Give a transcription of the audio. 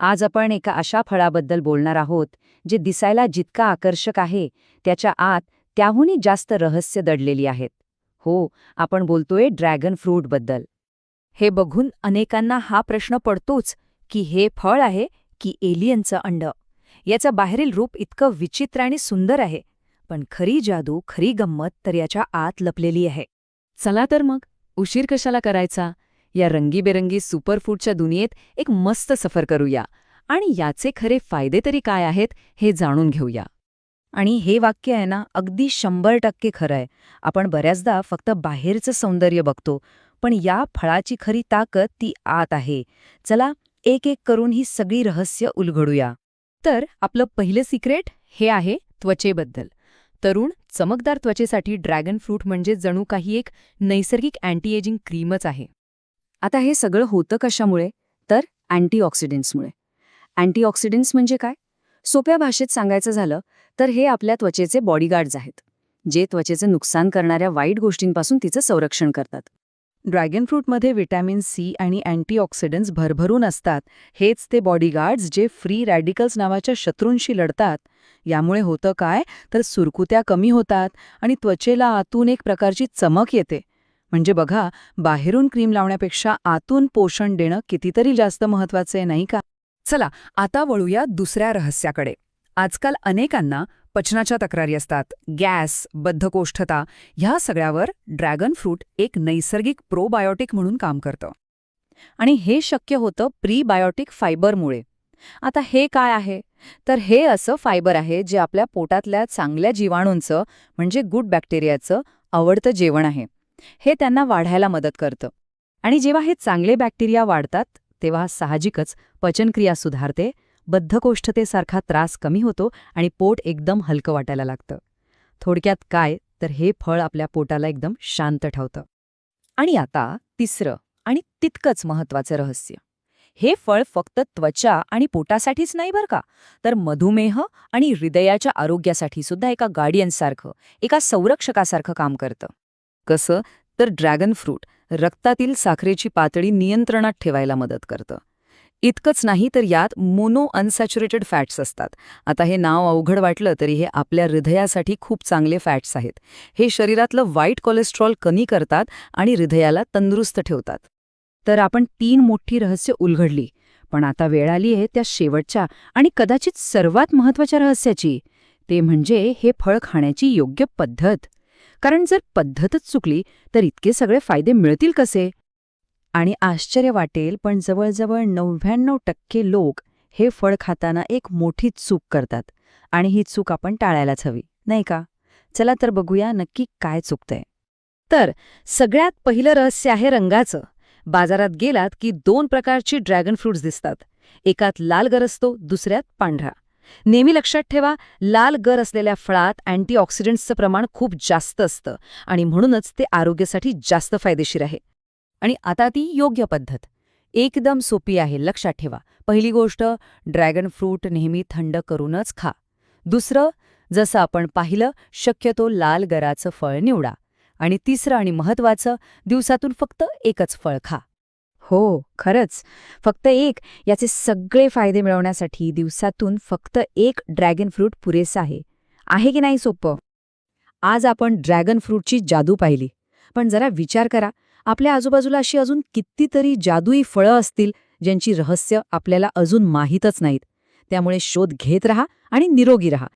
आज आपण एका अशा फळाबद्दल बोलणार आहोत जे दिसायला जितका आकर्षक आहे त्याच्या आत त्याहूनही जास्त रहस्य दडलेली आहेत. हो आपण बोलतोय ड्रॅगन फ्रूटबद्दल हे बघून अनेकांना हा प्रश्न पडतोच की हे फळ आहे की एलियनचं अंड? याचं बाहेरील रूप इतकं विचित्र आणि सुंदर आहे पण खरी जादू खरी गंमत तर याच्या आत लपलेली आहे. चला तर मग उशीर कशाला करायचा? या रंगीबेरंगी सुपरफूडच्या दुनियेत एक मस्त सफर करूया. आणि याचे खरे फायदे तरी काय आहेत हे जाणून घेऊया. आणि हे वाक्य आहे ना अगदी शंभर टक्के खरं आहे. आपण बऱ्याचदा फक्त बाहेरचं सौंदर्य बघतो पण या फळाची खरी ताकद ती आत आहे. चला एक एक करून ही सगळी रहस्य उलगडूया. तर आपलं पहिलं सिक्रेट हे आहे त्वचेबद्दल. तरुण चमकदार त्वचेसाठी ड्रॅगन फ्रूट म्हणजे जणू काही एक नैसर्गिक अँटी एजिंग क्रीमच आहे. आता हे सगळं होतं कशामुळे? तर अँटीऑक्सिडंट्समुळे. अँटीऑक्सिडंट्स म्हणजे काय? सोप्या भाषेत सांगायचं झालं तर हे आपल्या त्वचेचे बॉडीगार्ड्स आहेत जे त्वचेचं नुकसान करणाऱ्या वाईट गोष्टींपासून तिचं संरक्षण करतात. ड्रॅगन फ्रूटमध्ये व्हिटॅमिन सी आणि अँटीऑक्सिडंट्स भरभरून असतात. हेच ते बॉडीगार्ड्स जे फ्री रॅडिकल्स नावाच्या शत्रूंशी लढतात. यामुळे होतं काय? तर सुरकुत्या कमी होतात आणि त्वचेला आतून एक प्रकारची चमक येते. म्हणजे बघा बाहेरून क्रीम लावण्यापेक्षा आतून पोषण देणं कितीतरी जास्त महत्वाचं आहे नाही का? चला आता वळूया दुसऱ्या रहस्याकडे. आजकाल अनेकांना पचनाच्या तक्रारी असतात. गॅस बद्धकोष्ठता ह्या सगळ्यावर ड्रॅगन फ्रूट एक नैसर्गिक प्रोबायोटिक म्हणून काम करतं. आणि हे शक्य होतं प्रीबायोटिक फायबरमुळे. आता हे काय आहे? तर हे असं फायबर आहे जे आपल्या पोटातल्या चांगल्या जीवाणूंचं म्हणजे गुड बॅक्टेरियाचं आवडतं जेवण आहे. हे त्यांना वाढायला मदत करतं. आणि जेव्हा हे चांगले बॅक्टेरिया वाढतात तेव्हा साहजिकच पचनक्रिया सुधारते बद्धकोष्ठतेसारखा त्रास कमी होतो आणि पोट एकदम हलकं वाटायला लागतं. थोडक्यात काय तर हे फळ आपल्या पोटाला एकदम शांत ठेवतं. आणि आता तिसरं आणि तितकंच महत्वाचं रहस्य. हे फळ फक्त त्वचा आणि पोटासाठीच नाही बरं का तर मधुमेह आणि हृदयाच्या आरोग्यासाठी सुद्धा एका गार्डियनसारखं एका संरक्षकासारखं काम करतं. कसं तर ड्रॅगन फ्रूट रक्तातील साखरेची पातळी नियंत्रणात ठेवायला मदत करतं. इतकंच नाही तर यात मोनो अनसॅच्युरेटेड फॅट्स असतात. आता हे नाव अवघड वाटलं तरी हे आपल्या हृदयासाठी खूप चांगले फॅट्स आहेत. हे शरीरातलं वाईट कोलेस्ट्रॉल कमी करतात आणि हृदयाला तंदुरुस्त ठेवतात. तर आपण तीन मोठी रहस्य उलघडली पण आता वेळ आली आहे त्या शेवटच्या आणि कदाचित सर्वात महत्त्वाच्या रहस्याची. ते म्हणजे हे फळ खाण्याची योग्य पद्धत. कारण जर पद्धतच चुकली तर इतके सगळे फायदे मिळतील कसे? आणि आश्चर्य वाटेल पण जवळजवळ नव्याण्णव टक्के लोक हे फळ खाताना एक मोठी चूक करतात. आणि ही चूक आपण टाळायलाच हवी नाही का? चला तर बघूया नक्की काय चुकतंय. तर सगळ्यात पहिलं रहस्य आहे रंगाचं. बाजारात गेलात की दोन प्रकारची ड्रॅगन फ्रूट्स दिसतात. एकात लाल गरजतो दुसऱ्यात पांढरा. नेहमी लक्षात ठेवा लाल गर असलेल्या फळात अँटीऑक्सिडंट्सचं प्रमाण खूप जास्त असतं आणि म्हणूनच ते आरोग्यासाठी जास्त फायदेशीर आहे. आणि आता ती योग्य पद्धत. एकदम सोपी आहे लक्षात ठेवा. पहिली गोष्ट ड्रॅगन फ्रूट नेहमी थंड करूनच खा. दुसरं जसं आपण पाहिलं शक्यतो लाल गराचं फळ निवडा. आणि तिसरं आणि महत्वाचं दिवसातून फक्त एकच फळ खा. हो खरंच. फक्त एक याचे सगळे फायदे मिळवण्यासाठी दिवसातून फक्त एक ड्रॅगन फ्रूट पुरेसं आहे. आहे की नाही सोपं आज आपण ड्रॅगन फ्रूटची जादू पाहिली. पण जरा विचार करा आपल्या आजूबाजूला अशी अजून कितीतरी जादुई फळं असतील ज्यांची रहस्य आपल्याला अजून माहीतच नाहीत. त्यामुळे शोध घेत रहा आणि निरोगी रहा.